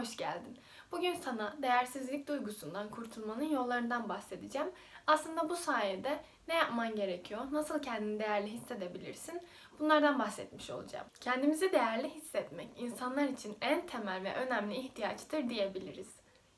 hoş geldin. Bugün sana değersizlik duygusundan kurtulmanın yollarından bahsedeceğim. Aslında bu sayede ne yapman gerekiyor, nasıl kendini değerli hissedebilirsin bunlardan bahsetmiş olacağım. Kendimizi değerli hissetmek insanlar için en temel ve önemli ihtiyaçtır diyebiliriz.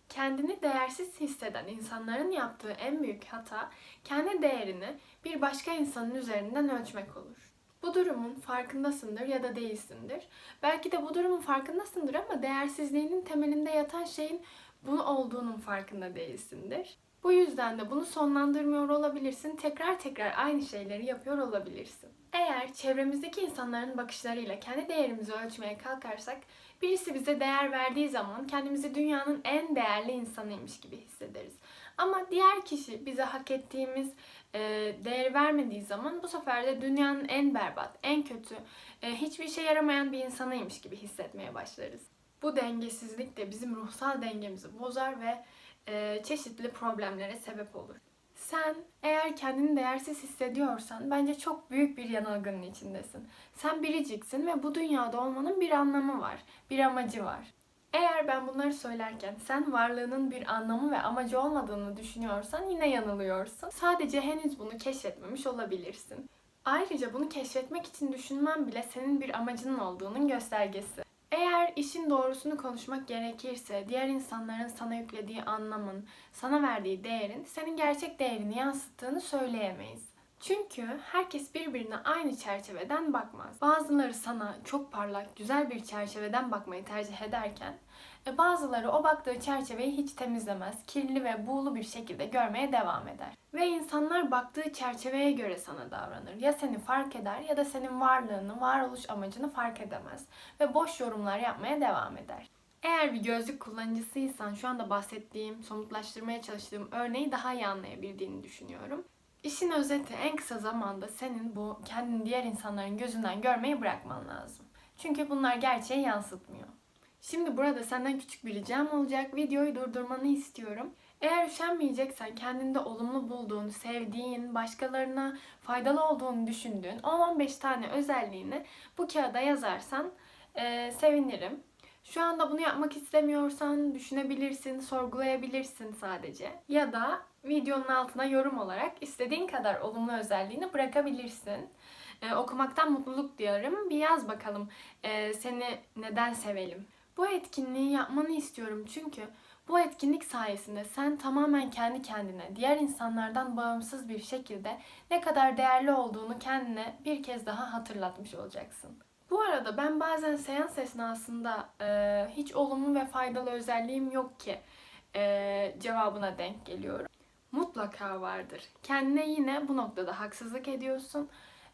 Kendini değersiz hisseden insanların yaptığı en büyük hata kendi değerini bir başka insanın üzerinden ölçmek olur. Bu durumun farkındasındır ya da değilsindir. Belki de bu durumun farkındasındır ama değersizliğinin temelinde yatan şeyin bu olduğunun farkında değilsindir. Bu yüzden de bunu sonlandırmıyor olabilirsin. Tekrar tekrar aynı şeyleri yapıyor olabilirsin. Eğer çevremizdeki insanların bakışlarıyla kendi değerimizi ölçmeye kalkarsak birisi bize değer verdiği zaman kendimizi dünyanın en değerli insanıymış gibi hissederiz. Ama diğer kişi bize hak ettiğimiz e, değer vermediği zaman bu sefer de dünyanın en berbat, en kötü, e, hiçbir işe yaramayan bir insanıymış gibi hissetmeye başlarız. Bu dengesizlik de bizim ruhsal dengemizi bozar ve e, çeşitli problemlere sebep olur. Sen eğer kendini değersiz hissediyorsan bence çok büyük bir yanılgının içindesin. Sen biriciksin ve bu dünyada olmanın bir anlamı var, bir amacı var. Eğer ben bunları söylerken sen varlığının bir anlamı ve amacı olmadığını düşünüyorsan yine yanılıyorsun. Sadece henüz bunu keşfetmemiş olabilirsin. Ayrıca bunu keşfetmek için düşünmen bile senin bir amacının olduğunun göstergesi. Eğer işin doğrusunu konuşmak gerekirse diğer insanların sana yüklediği anlamın, sana verdiği değerin senin gerçek değerini yansıttığını söyleyemeyiz. Çünkü herkes birbirine aynı çerçeveden bakmaz. Bazıları sana çok parlak, güzel bir çerçeveden bakmayı tercih ederken e, bazıları o baktığı çerçeveyi hiç temizlemez, kirli ve buğulu bir şekilde görmeye devam eder. Ve insanlar baktığı çerçeveye göre sana davranır. Ya seni fark eder ya da senin varlığını, varoluş amacını fark edemez ve boş yorumlar yapmaya devam eder. Eğer bir gözlük kullanıcısıysan şu anda bahsettiğim, somutlaştırmaya çalıştığım örneği daha iyi anlayabildiğini düşünüyorum. İşin özeti en kısa zamanda senin bu kendini diğer insanların gözünden görmeyi bırakman lazım. Çünkü bunlar gerçeği yansıtmıyor. Şimdi burada senden küçük bir ricam olacak. Videoyu durdurmanı istiyorum. Eğer üşenmeyeceksen kendinde olumlu bulduğun, sevdiğin, başkalarına faydalı olduğunu düşündüğün 10-15 tane özelliğini bu kağıda yazarsan e, sevinirim. Şu anda bunu yapmak istemiyorsan düşünebilirsin, sorgulayabilirsin sadece. Ya da videonun altına yorum olarak istediğin kadar olumlu özelliğini bırakabilirsin. Ee, okumaktan mutluluk diyorum. Bir yaz bakalım ee, seni neden sevelim. Bu etkinliği yapmanı istiyorum çünkü bu etkinlik sayesinde sen tamamen kendi kendine, diğer insanlardan bağımsız bir şekilde ne kadar değerli olduğunu kendine bir kez daha hatırlatmış olacaksın. Bu arada ben bazen seans esnasında e, hiç olumlu ve faydalı özelliğim yok ki e, cevabına denk geliyorum. Mutlaka vardır. Kendine yine bu noktada haksızlık ediyorsun.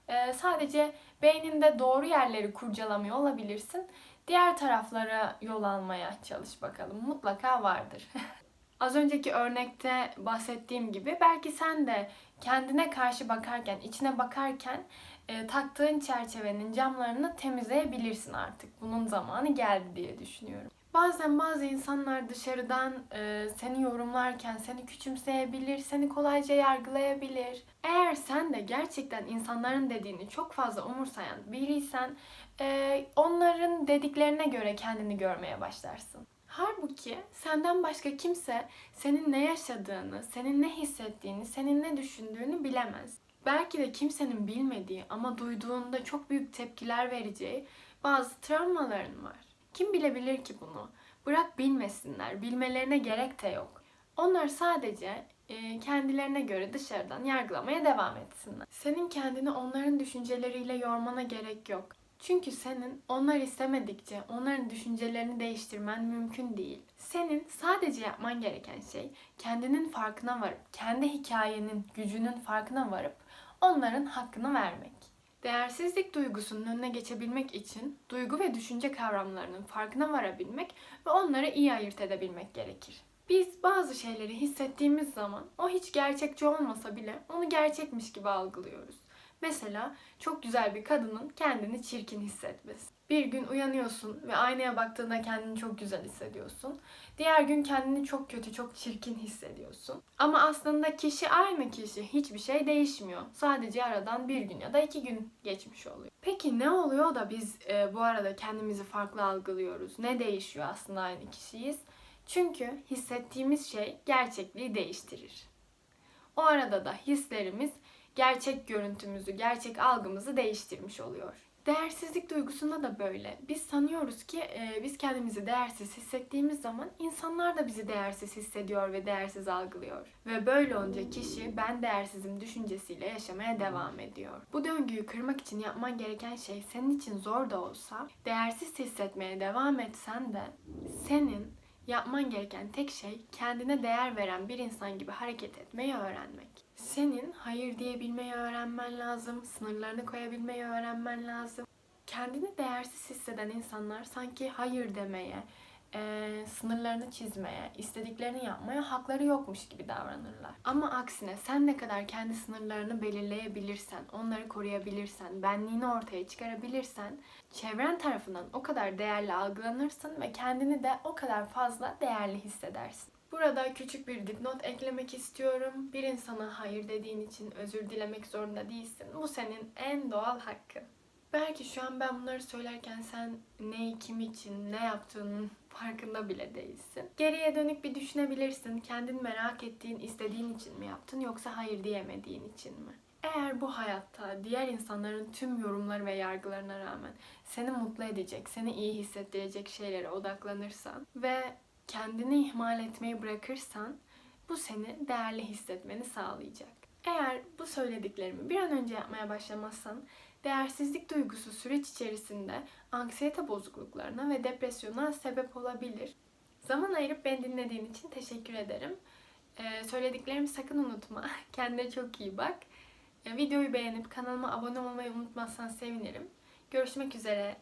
E, sadece beyninde doğru yerleri kurcalamıyor olabilirsin. Diğer taraflara yol almaya çalış bakalım. Mutlaka vardır. Az önceki örnekte bahsettiğim gibi belki sen de kendine karşı bakarken, içine bakarken e, taktığın çerçevenin camlarını temizleyebilirsin artık. Bunun zamanı geldi diye düşünüyorum. Bazen bazı insanlar dışarıdan e, seni yorumlarken seni küçümseyebilir, seni kolayca yargılayabilir. Eğer sen de gerçekten insanların dediğini çok fazla umursayan biriysen e, onların dediklerine göre kendini görmeye başlarsın. Halbuki senden başka kimse senin ne yaşadığını, senin ne hissettiğini, senin ne düşündüğünü bilemez. Belki de kimsenin bilmediği ama duyduğunda çok büyük tepkiler vereceği bazı travmaların var. Kim bilebilir ki bunu? Bırak bilmesinler, bilmelerine gerek de yok. Onlar sadece e, kendilerine göre dışarıdan yargılamaya devam etsinler. Senin kendini onların düşünceleriyle yormana gerek yok. Çünkü senin onlar istemedikçe onların düşüncelerini değiştirmen mümkün değil. Senin sadece yapman gereken şey kendinin farkına varıp, kendi hikayenin gücünün farkına varıp onların hakkını vermek. Değersizlik duygusunun önüne geçebilmek için duygu ve düşünce kavramlarının farkına varabilmek ve onları iyi ayırt edebilmek gerekir. Biz bazı şeyleri hissettiğimiz zaman o hiç gerçekçi olmasa bile onu gerçekmiş gibi algılıyoruz. Mesela çok güzel bir kadının kendini çirkin hissetmesi. Bir gün uyanıyorsun ve aynaya baktığında kendini çok güzel hissediyorsun. Diğer gün kendini çok kötü, çok çirkin hissediyorsun. Ama aslında kişi aynı kişi. Hiçbir şey değişmiyor. Sadece aradan bir gün ya da iki gün geçmiş oluyor. Peki ne oluyor da biz e, bu arada kendimizi farklı algılıyoruz? Ne değişiyor aslında aynı kişiyiz? Çünkü hissettiğimiz şey gerçekliği değiştirir. O arada da hislerimiz gerçek görüntümüzü, gerçek algımızı değiştirmiş oluyor. Değersizlik duygusunda da böyle. Biz sanıyoruz ki e, biz kendimizi değersiz hissettiğimiz zaman insanlar da bizi değersiz hissediyor ve değersiz algılıyor. Ve böyle olunca kişi ben değersizim düşüncesiyle yaşamaya devam ediyor. Bu döngüyü kırmak için yapman gereken şey senin için zor da olsa değersiz hissetmeye devam etsen de senin yapman gereken tek şey kendine değer veren bir insan gibi hareket etmeyi öğrenmek. Senin hayır diyebilmeyi öğrenmen lazım, sınırlarını koyabilmeyi öğrenmen lazım. Kendini değersiz hisseden insanlar sanki hayır demeye, eee, sınırlarını çizmeye, istediklerini yapmaya hakları yokmuş gibi davranırlar. Ama aksine sen ne kadar kendi sınırlarını belirleyebilirsen, onları koruyabilirsen, benliğini ortaya çıkarabilirsen, çevren tarafından o kadar değerli algılanırsın ve kendini de o kadar fazla değerli hissedersin. Burada küçük bir dipnot eklemek istiyorum. Bir insana hayır dediğin için özür dilemek zorunda değilsin. Bu senin en doğal hakkın. Belki şu an ben bunları söylerken sen neyi, kim için, ne yaptığının farkında bile değilsin. Geriye dönük bir düşünebilirsin. Kendin merak ettiğin, istediğin için mi yaptın yoksa hayır diyemediğin için mi? Eğer bu hayatta diğer insanların tüm yorumları ve yargılarına rağmen seni mutlu edecek, seni iyi hissettirecek şeylere odaklanırsan ve kendini ihmal etmeyi bırakırsan bu seni değerli hissetmeni sağlayacak. Eğer bu söylediklerimi bir an önce yapmaya başlamazsan değersizlik duygusu süreç içerisinde anksiyete bozukluklarına ve depresyona sebep olabilir. Zaman ayırıp beni dinlediğin için teşekkür ederim. Ee, söylediklerimi sakın unutma. Kendine çok iyi bak. Ee, videoyu beğenip kanalıma abone olmayı unutmazsan sevinirim. Görüşmek üzere.